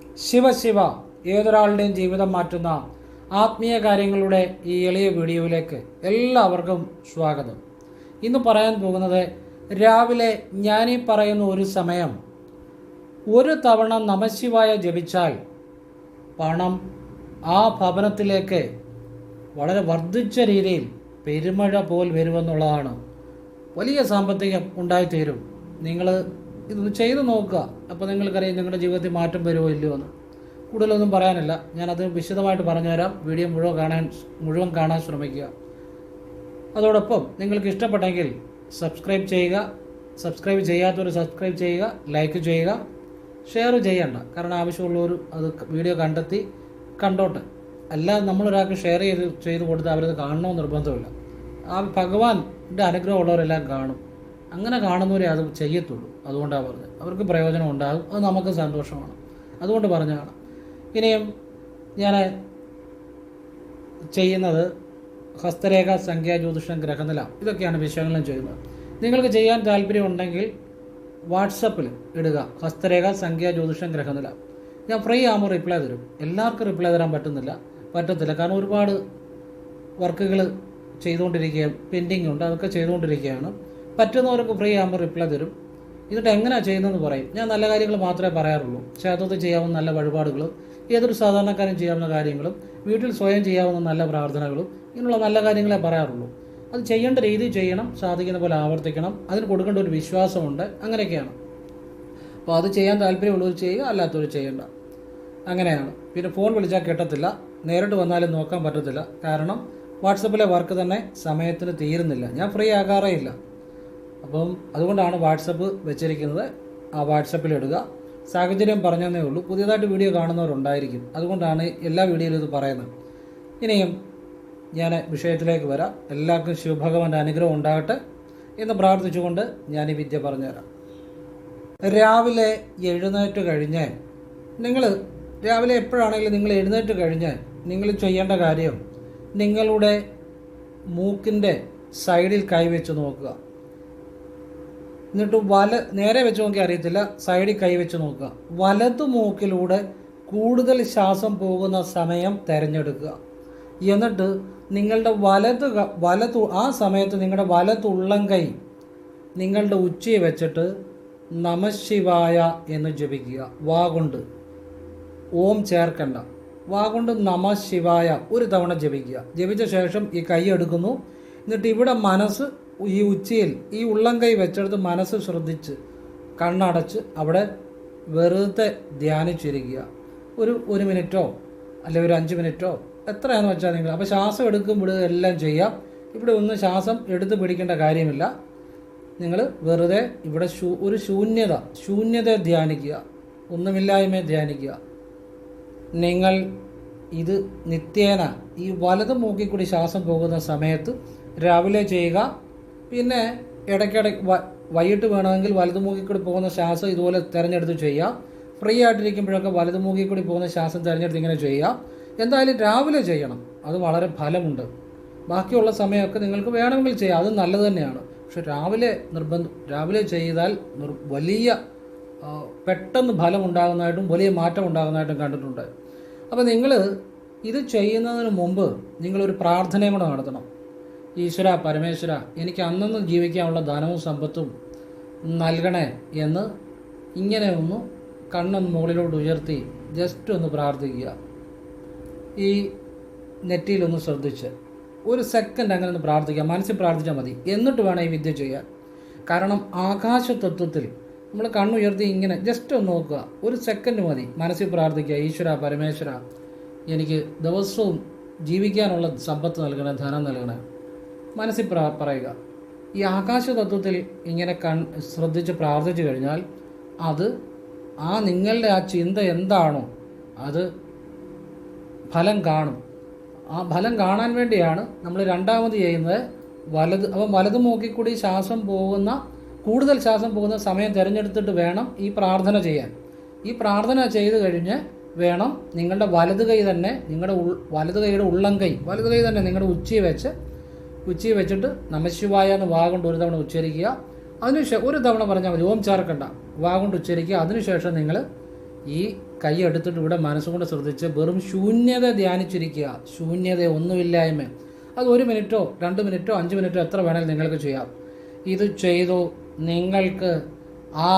ശിവശിവ ഏതൊരാളുടെയും ജീവിതം മാറ്റുന്ന ആത്മീയ കാര്യങ്ങളുടെ ഈ എളിയ വീഡിയോയിലേക്ക് എല്ലാവർക്കും സ്വാഗതം. ഇന്ന് പറയാൻ പോകുന്നത് രാവിലെ ഞാനീ പറയുന്ന ഒരു സമയം ഒരു തവണ നമശിവായ ജപിച്ചാൽ പണം ആ ഭവനത്തിലേക്ക് വളരെ വർദ്ധിച്ച രീതിയിൽ പെരുമഴ പോൽ വരുമെന്നുള്ളതാണ്. വലിയ സാമ്പത്തികം ഉണ്ടായിത്തീരും. നിങ്ങൾ ഇതൊന്ന് ചെയ്ത് നോക്കുക. അപ്പോൾ നിങ്ങൾക്കറിയാം നിങ്ങളുടെ ജീവിതത്തിൽ മാറ്റം വരുമോ ഇല്ലയോ എന്ന്. കൂടുതലൊന്നും പറയാനില്ല. ഞാനത് വിശദമായിട്ട് പറഞ്ഞുതരാം. വീഡിയോ മുഴുവൻ കാണാൻ മുഴുവൻ കാണാൻ ശ്രമിക്കുക. അതോടൊപ്പം നിങ്ങൾക്ക് ഇഷ്ടപ്പെട്ടെങ്കിൽ സബ്സ്ക്രൈബ് ചെയ്യുക. സബ്സ്ക്രൈബ് ചെയ്യാത്തവർ സബ്സ്ക്രൈബ് ചെയ്യുക ലൈക്ക് ചെയ്യുക. ഷെയർ ചെയ്യണ്ട. കാരണം ആവശ്യമുള്ളവർ അത് വീഡിയോ കണ്ടെത്തി കണ്ടോട്ടെ. അല്ലാതെ നമ്മളൊരാൾക്ക് ഷെയർ ചെയ്ത് ചെയ്ത് കൊടുത്ത് അവരത് കാണണമെന്ന് നിർബന്ധമില്ല. ആ ഭഗവാന്റെ അനുഗ്രഹമുള്ളവരെല്ലാം കാണും. അങ്ങനെ കാണുന്നവരെ അത് ചെയ്യത്തുള്ളൂ. അതുകൊണ്ടാണ് പറഞ്ഞത്. അവർക്ക് പ്രയോജനം ഉണ്ടാകും. അത് നമുക്ക് സന്തോഷമാണ്. അതുകൊണ്ട് പറഞ്ഞതാണ്. ഇനിയും ഞാൻ ചെയ്യുന്നത് ഹസ്തരേഖ സംഖ്യാ ജ്യോതിഷം ഗ്രഹനില ഇതൊക്കെയാണ് വിശകലനം ചെയ്യുന്നത്. നിങ്ങൾക്ക് ചെയ്യാൻ താല്പര്യമുണ്ടെങ്കിൽ വാട്സപ്പിൽ ഇടുക. ഹസ്തരേഖ സംഖ്യാ ജ്യോതിഷം ഗ്രഹനില. ഞാൻ ഫ്രീ ആകുമ്പോൾ റിപ്ലൈ തരും. എല്ലാവർക്കും റിപ്ലൈ തരാൻ പറ്റുന്നില്ല. പറ്റത്തില്ല. കാരണം ഒരുപാട് വർക്കുകൾ ചെയ്തുകൊണ്ടിരിക്കുകയാണ് പെൻഡിങ് ഉണ്ട്. അതൊക്കെ ചെയ്തുകൊണ്ടിരിക്കുകയാണ്. പറ്റുന്നവർക്ക് ഫ്രീ ആകുമ്പോൾ റിപ്ലൈ തരും. എന്നിട്ട് എങ്ങനെയാണ് ചെയ്യുന്നതെന്ന് പറയും. ഞാൻ നല്ല കാര്യങ്ങൾ മാത്രമേ പറയാറുള്ളൂ. ക്ഷേത്രത്തിൽ ചെയ്യാവുന്ന നല്ല വഴിപാടുകളും ഏതൊരു സാധാരണക്കാരൻ ചെയ്യാവുന്ന കാര്യങ്ങളും വീട്ടിൽ സ്വയം ചെയ്യാവുന്ന നല്ല പ്രാർത്ഥനകളും ഇങ്ങനെയുള്ള നല്ല കാര്യങ്ങളെ പറയാറുള്ളൂ. അത് ചെയ്യേണ്ട രീതി ചെയ്യണം സാധിക്കുന്ന പോലെ ആവർത്തിക്കണം അതിന് കൊടുക്കേണ്ട ഒരു വിശ്വാസമുണ്ട് അങ്ങനെയൊക്കെയാണ്. അപ്പോൾ അത് ചെയ്യാൻ താല്പര്യമുള്ളവർ ചെയ്യുക അല്ലാത്തവർ ചെയ്യേണ്ട. അങ്ങനെയാണ്. പിന്നെ ഫോൺ വിളിച്ചാൽ കിട്ടത്തില്ല. നേരിട്ട് വന്നാലും നോക്കാൻ പറ്റത്തില്ല. കാരണം വാട്സപ്പിലെ വർക്ക് തന്നെ സമയത്തിന് തീരുന്നില്ല. ഞാൻ ഫ്രീ ആകാറേ ഇല്ല. അപ്പം അതുകൊണ്ടാണ് വാട്സപ്പ് വെച്ചിരിക്കുന്നത്. ആ വാട്സപ്പിൽ ഇടുക. സാഹചര്യം പറഞ്ഞതേ ഉള്ളൂ. പുതിയതായിട്ട് വീഡിയോ കാണുന്നവരുണ്ടായിരിക്കും. അതുകൊണ്ടാണ് എല്ലാ വീഡിയോയിലും ഇത് പറയുന്നത്. ഇനിയും ഞാൻ വിഷയത്തിലേക്ക് വരാം. എല്ലാവർക്കും ശിവഭഗവാന്റെ അനുഗ്രഹം ഉണ്ടാകട്ടെ എന്ന് പ്രാർത്ഥിച്ചുകൊണ്ട് ഞാൻ ഈ വിദ്യ പറഞ്ഞുതരാം. രാവിലെ എഴുന്നേറ്റ് കഴിഞ്ഞ് നിങ്ങൾ രാവിലെ എപ്പോഴാണെങ്കിലും നിങ്ങൾ എഴുന്നേറ്റ് കഴിഞ്ഞ് നിങ്ങൾ ചെയ്യേണ്ട കാര്യം നിങ്ങളുടെ മൂക്കിന്റെ സൈഡിൽ കൈവച്ച് നോക്കുക. എന്നിട്ട് വല നേരെ വെച്ച് നോക്കി അറിയത്തില്ല സൈഡിൽ കൈ വെച്ച് നോക്കുക. വലതു മൂക്കിലൂടെ കൂടുതൽ ശ്വാസം പോകുന്ന സമയം തിരഞ്ഞെടുക്കുക. എന്നിട്ട് നിങ്ങളുടെ വലത് വലത്തു വലതു ആ സമയത്ത് നിങ്ങളുടെ വലതുള്ളം കൈ നിങ്ങളുടെ ഉച്ചയെ വെച്ചിട്ട് നമശിവായ എന്ന് ജപിക്കുക. വാ കൊണ്ട് ഓം ചേർക്കണ്ട. വാ കൊണ്ട് നമ ശിവായ ഒരു തവണ ജപിക്കുക. ജപിച്ച ശേഷം ഈ കൈ എടുക്കുന്നു. എന്നിട്ട് ഇവിടെ മനസ്സ് ഈ ഉച്ചയിൽ ഈ ഉള്ളം കൈ വെച്ചെടുത്ത് മനസ്സ് ശ്രദ്ധിച്ച് കണ്ണടച്ച് അവിടെ വെറുതെ ധ്യാനിച്ചിരിക്കുക. ഒരു ഒരു മിനിറ്റോ അല്ലെ ഒരു അഞ്ച് മിനിറ്റോ എത്രയാണെന്ന് വെച്ചാൽ നിങ്ങൾ അപ്പോൾ ശ്വാസം എടുക്കുമ്പോൾ എല്ലാം ചെയ്യാം. ഇവിടെ ഒന്നും ശ്വാസം എടുത്ത് പിടിക്കേണ്ട കാര്യമില്ല. നിങ്ങൾ വെറുതെ ഇവിടെ ശൂ ഒരു ശൂന്യത ശൂന്യത ധ്യാനിക്കുക ഒന്നുമില്ലായ്മയെ ധ്യാനിക്കുക. നിങ്ങൾ ഇത് നിത്യേന ഈ വലത് മൂക്കിൽ കൂടി ശ്വാസം പോകുന്ന സമയത്ത് രാവിലെ ചെയ്യുക പിന്നെ ഇടയ്ക്കിടയ്ക്ക് വൈകിട്ട് വേണമെങ്കിൽ വലത് മൂക്കിക്കൂടി പോകുന്ന ശ്വാസം ഇതുപോലെ തിരഞ്ഞെടുത്ത് ചെയ്യുക. ഫ്രീ ആയിട്ടിരിക്കുമ്പോഴൊക്കെ വലത് മൂക്കിക്കൂടി പോകുന്ന ശ്വാസം തിരഞ്ഞെടുത്ത് ഇങ്ങനെ ചെയ്യുക. എന്തായാലും രാവിലെ ചെയ്യണം. അത് വളരെ ഫലമുണ്ട്. ബാക്കിയുള്ള സമയമൊക്കെ നിങ്ങൾക്ക് വേണമെങ്കിൽ ചെയ്യാം. അത് നല്ലത് തന്നെയാണ്. പക്ഷെ രാവിലെ നിർബന്ധം രാവിലെ ചെയ്താൽ വലിയ പെട്ടെന്ന് ഫലം ഉണ്ടാകുന്നതായിട്ടും വലിയ മാറ്റം ഉണ്ടാകുന്നതായിട്ടും കണ്ടിട്ടുണ്ട്. അപ്പോൾ നിങ്ങൾ ഇത് ചെയ്യുന്നതിന് മുമ്പ് നിങ്ങളൊരു പ്രാർത്ഥനയും കൂടെ നടത്തണം. ഈശ്വര പരമേശ്വര എനിക്ക് അന്നന്ന് ജീവിക്കാനുള്ള ധനവും സമ്പത്തും നൽകണേ എന്ന് ഇങ്ങനെ ഒന്ന് കണ്ണൊന്ന് മുകളിലോട്ട് ഉയർത്തി ജസ്റ്റ് ഒന്ന് പ്രാർത്ഥിക്കുക. ഈ നെറ്റിയിലൊന്ന് ശ്രദ്ധിച്ച് ഒരു സെക്കൻഡ് അങ്ങനെ ഒന്ന് പ്രാർത്ഥിക്കുക. മനസ്സിൽ പ്രാർത്ഥിച്ചാൽ മതി. എന്നിട്ട് വേണം ഈ വിദ്യ ചെയ്യാൻ. കാരണം ആകാശ തത്വത്തിൽ നമ്മൾ കണ്ണുയർത്തി ഇങ്ങനെ ജസ്റ്റ് ഒന്ന് നോക്കുക. ഒരു സെക്കൻഡ് മതി. മനസ്സിൽ പ്രാർത്ഥിക്കുക ഈശ്വര പരമേശ്വര എനിക്ക് ദിവസവും ജീവിക്കാനുള്ള സമ്പത്ത് നൽകണേ ധനം നൽകണേ. മനസ്സിൽ പറയുക. ഈ ആകാശ തത്വത്തിൽ ഇങ്ങനെ കൺ ശ്രദ്ധിച്ച് പ്രാർത്ഥിച്ചു കഴിഞ്ഞാൽ അത് ആ നിങ്ങളുടെ ആ ചിന്ത എന്താണോ അത് ഫലം കാണും. ആ ഫലം കാണാൻ വേണ്ടിയാണ് നമ്മൾ രണ്ടാമത് ചെയ്യുന്നത് വലത് അപ്പം വലത് നോക്കിക്കൂടി ശ്വാസം പോകുന്ന കൂടുതൽ ശ്വാസം പോകുന്ന സമയം തിരഞ്ഞെടുത്തിട്ട് വേണം ഈ പ്രാർത്ഥന ചെയ്യാൻ. ഈ പ്രാർത്ഥന ചെയ്ത് കഴിഞ്ഞ് വേണം നിങ്ങളുടെ വലത് കൈ തന്നെ നിങ്ങളുടെ ഉൾ വലത് കൈയുടെ ഉള്ളം കൈ വലത് കൈ തന്നെ നിങ്ങളുടെ ഉച്ചി വെച്ച് ഉച്ചയെ വെച്ചിട്ട് നമശിവായ എന്ന് വാ കൊണ്ട് ഒരു തവണ ഉച്ചരിക്കുക. അതിനുശേഷം ഒരു തവണ പറഞ്ഞാൽ മതി ഓം ചേർക്കണ്ട വാ കൊണ്ട് ഉച്ചരിക്കുക. അതിനുശേഷം നിങ്ങൾ ഈ കൈ എടുത്തിട്ട് ഇവിടെ മനസ്സുകൊണ്ട് ശ്രദ്ധിച്ച് വെറും ശൂന്യത ധ്യാനിച്ചിരിക്കുക. ശൂന്യത ഒന്നുമില്ലായ്മ. അത് ഒരു മിനിറ്റോ രണ്ട് മിനിറ്റോ അഞ്ച് മിനിറ്റോ എത്ര വേണമെങ്കിലും നിങ്ങൾക്ക് ചെയ്യാം. ഇത് ചെയ്തു നിങ്ങൾക്ക് ആ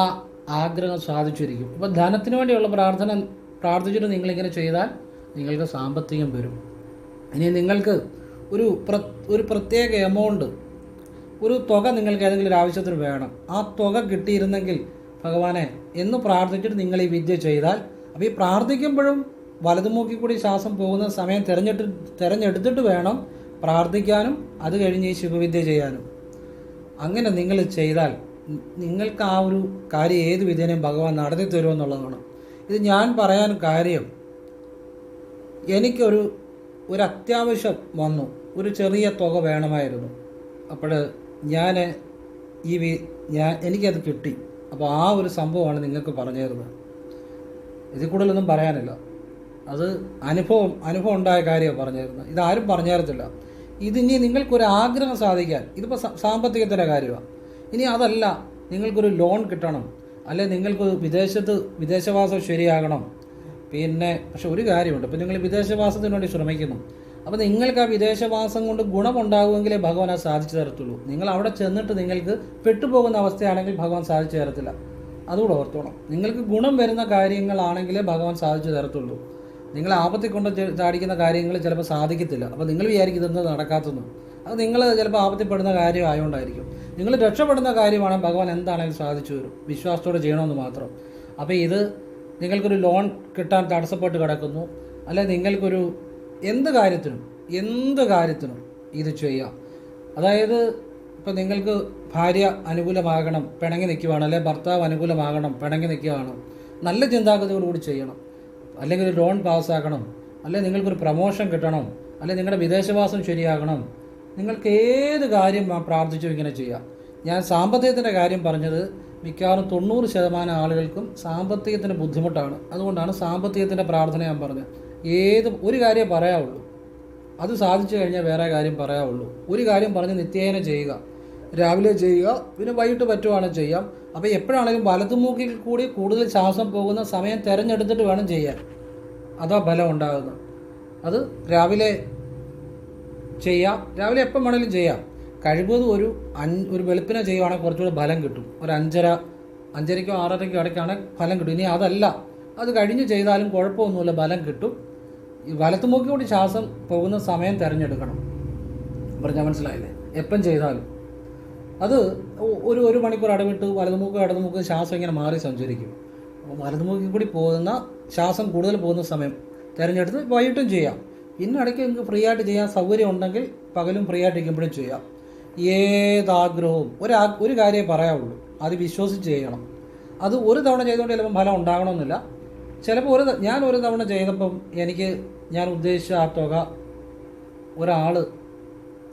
ആഗ്രഹം സാധിച്ചിരിക്കും. അപ്പോൾ ധനത്തിന് വേണ്ടിയുള്ള പ്രാർത്ഥന പ്രാർത്ഥിച്ചിട്ട് നിങ്ങളിങ്ങനെ ചെയ്താൽ നിങ്ങൾക്ക് സാമ്പത്തികം വരും. ഇനി നിങ്ങൾക്ക് ഒരു ഒരു പ്രത്യേക എമൗണ്ട് ഒരു തുക നിങ്ങൾക്ക് ഏതെങ്കിലും ഒരു ആവശ്യത്തിന് വേണം. ആ തുക കിട്ടിയിരുന്നെങ്കിൽ ഭഗവാനെ എന്ന് പ്രാർത്ഥിച്ചിട്ട് നിങ്ങൾ ഈ വിദ്യ ചെയ്താൽ അപ്പോൾ ഈ പ്രാർത്ഥിക്കുമ്പോഴും വലതുമൂക്കി കൂടി ശ്വാസം പോകുന്ന സമയം തിരഞ്ഞെടു തിരഞ്ഞെടുത്തിട്ട് വേണം പ്രാർത്ഥിക്കാനും അത് കഴിഞ്ഞ് ഈ ശുഭവിദ്യ ചെയ്യാനും. അങ്ങനെ നിങ്ങൾ ചെയ്താൽ നിങ്ങൾക്ക് ആ ഒരു കാര്യം ഏത് വിധേനയും ഭഗവാൻ നടത്തി തരുമെന്നുള്ളതാണ് ഇത് ഞാൻ പറയാൻ കാര്യം എനിക്കൊരു ഒരു അത്യാവശ്യം വന്നു. ഒരു ചെറിയ തുക വേണമായിരുന്നു. അപ്പോൾ ഞാൻ ഈ വി ഞാൻ എനിക്കത് കിട്ടി. അപ്പോൾ ആ ഒരു സംഭവമാണ് നിങ്ങൾക്ക് പറഞ്ഞു തരുന്നത് ഇതിൽ കൂടുതലൊന്നും പറയാനില്ല. അത് അനുഭവം അനുഭവം ഉണ്ടായ കാര്യമാണ് പറഞ്ഞു തരുന്നത് ഇതാരും പറഞ്ഞു തരത്തില്ല ഇതിനി നിങ്ങൾക്കൊരു ആഗ്രഹം സാധിക്കാൻ ഇതിപ്പോൾ സാമ്പത്തികത്തിന്റെ കാര്യമാണ് ഇനി അതല്ല നിങ്ങൾക്കൊരു ലോൺ കിട്ടണം. അല്ലെ നിങ്ങൾക്ക് വിദേശത്ത് വിദേശവാസം ശരിയാകണം. പിന്നെ പക്ഷെ ഒരു കാര്യമുണ്ട്. ഇപ്പം നിങ്ങൾ വിദേശവാസത്തിന് വേണ്ടി ശ്രമിക്കുന്നു. അപ്പോൾ നിങ്ങൾക്ക് ആ വിദേശവാസം കൊണ്ട് ഗുണമുണ്ടാകുമെങ്കിലേ ഭഗവാൻ അത് സാധിച്ചു തരത്തുള്ളൂ. നിങ്ങൾ അവിടെ ചെന്നിട്ട് നിങ്ങൾക്ക് പെട്ടുപോകുന്ന അവസ്ഥയാണെങ്കിൽ ഭഗവാൻ സാധിച്ചു തരത്തില്ല. അതുകൂടെ ഓർത്തോണം. നിങ്ങൾക്ക് ഗുണം വരുന്ന കാര്യങ്ങളാണെങ്കിലേ ഭഗവാൻ സാധിച്ചു തരത്തുള്ളൂ. നിങ്ങൾ ആപത്തി കൊണ്ട് ചാടിക്കുന്ന കാര്യങ്ങൾ ചിലപ്പോൾ സാധിക്കത്തില്ല. അപ്പോൾ നിങ്ങൾ വിചാരിക്കും ഇതെന്താ നടക്കാത്തതെന്ന് അത് നിങ്ങൾ ചിലപ്പോൾ ആപത്തിൽപ്പെടുന്ന കാര്യം ആയതുകൊണ്ടായിരിക്കും നിങ്ങൾ രക്ഷപ്പെടുന്ന കാര്യമാണ് ഭഗവാൻ എന്താണെങ്കിലും സാധിച്ചു തരും. വിശ്വാസത്തോടെ ചെയ്യണമെന്ന് മാത്രം. അപ്പോൾ ഇത് നിങ്ങൾക്കൊരു ലോൺ കിട്ടാൻ തടസ്സപ്പെട്ട് കിടക്കുന്നു. അല്ലെ നിങ്ങൾക്കൊരു എന്ത് കാര്യത്തിനും എന്ത് കാര്യത്തിനും ഇത് ചെയ്യാം. അതായത് ഇപ്പം നിങ്ങൾക്ക് ഭാര്യ അനുകൂലമാകണം പിണങ്ങി നിൽക്കുവാണ് അല്ലെ ഭർത്താവ് അനുകൂലമാകണം പിണങ്ങി നിൽക്കുകയാണ്. നല്ല ചിന്താഗതിയോടുകൂടി ചെയ്യണം. അല്ലെങ്കിൽ ഒരു ലോൺ പാസ്സാക്കണം അല്ലെ നിങ്ങൾക്കൊരു പ്രമോഷൻ കിട്ടണം. അല്ലെ നിങ്ങളുടെ വിദേശവാസം ശരിയാകണം. നിങ്ങൾക്ക് ഏത് കാര്യം പ്രാർത്ഥിച്ചു ഇങ്ങനെ ചെയ്യാം. ഞാൻ സാമ്പത്തികത്തിന്റെ കാര്യം പറഞ്ഞത് മിക്കവാറും തൊണ്ണൂറ് ശതമാനം ആളുകൾക്കും സാമ്പത്തികത്തിന് ബുദ്ധിമുട്ടാണ്. അതുകൊണ്ടാണ് സാമ്പത്തികത്തിന്റെ പ്രാർത്ഥന ഞാൻ പറഞ്ഞത്. ഏത് ഒരു കാര്യം പറയാവുള്ളൂ. അത് സാധിച്ചു കഴിഞ്ഞാൽ വേറെ കാര്യം പറയാവുള്ളൂ. ഒരു കാര്യം പറഞ്ഞ് നിത്യേന ചെയ്യുക. രാവിലെ ചെയ്യുക പിന്നെ വൈകിട്ട് പറ്റുവാണെങ്കിൽ ചെയ്യാം. അപ്പോൾ എപ്പോഴാണെങ്കിലും വലതുമൂക്കിൽ കൂടി കൂടുതൽ ശ്വാസം പോകുന്ന സമയം തിരഞ്ഞെടുത്തിട്ട് വേണം ചെയ്യാൻ. അതാ ഫലം ഉണ്ടാകുന്നത്. അത് രാവിലെ ചെയ്യാം. രാവിലെ എപ്പം വേണമെങ്കിലും ചെയ്യാം. കഴിവതും ഒരു ഒരു വെളുപ്പിനെ ചെയ്യുവാണെങ്കിൽ കുറച്ചുകൂടി ഫലം കിട്ടും. ഒരു അഞ്ചര അഞ്ചരയ്ക്കോ ആറരയ്ക്കോ ഇടയ്ക്കാണെങ്കിൽ ഫലം കിട്ടും. ഇനി അതല്ല. അത് കഴിഞ്ഞ് ചെയ്താലും കുഴപ്പമൊന്നുമില്ല ഫലം കിട്ടും. ഈ കൂടി ശ്വാസം പോകുന്ന സമയം തിരഞ്ഞെടുക്കണം. പറഞ്ഞാൽ മനസ്സിലായില്ലേ? എപ്പം ചെയ്താലും. അത് ഒരു ഒരു മണിക്കൂർ ഇടവിട്ട് വലതുമൂക്ക് ഇടതുമൂക്ക് ശ്വാസം ഇങ്ങനെ മാറി സഞ്ചരിക്കും. വലതുമൂക്കിൽ കൂടി പോകുന്ന ശ്വാസം കൂടുതൽ പോകുന്ന സമയം തിരഞ്ഞെടുത്ത് വൈകിട്ടും ചെയ്യാം. പിന്നെ ഇടയ്ക്ക് നിങ്ങൾക്ക് ഫ്രീ ആയിട്ട് ചെയ്യാൻ സൗകര്യം ഉണ്ടെങ്കിൽ പകലും ഫ്രീ ആയിട്ട് ഇരിക്കുമ്പോഴും ചെയ്യാം. ഏതാഗ്രഹവും ഒരു ഒരു കാര്യമേ പറയാവുള്ളൂ. അത് വിശ്വസിച്ച് ചെയ്യണം. അത് ഒരു തവണ ചെയ്തുകൊണ്ട് ചിലപ്പം ഫലം ഉണ്ടാകണമെന്നില്ല ചിലപ്പോൾ ഒരു ഞാൻ ഒരു തവണ ചെയ്തപ്പം എനിക്ക് ഞാൻ ഉദ്ദേശിച്ച ആ തുക ഒരാൾ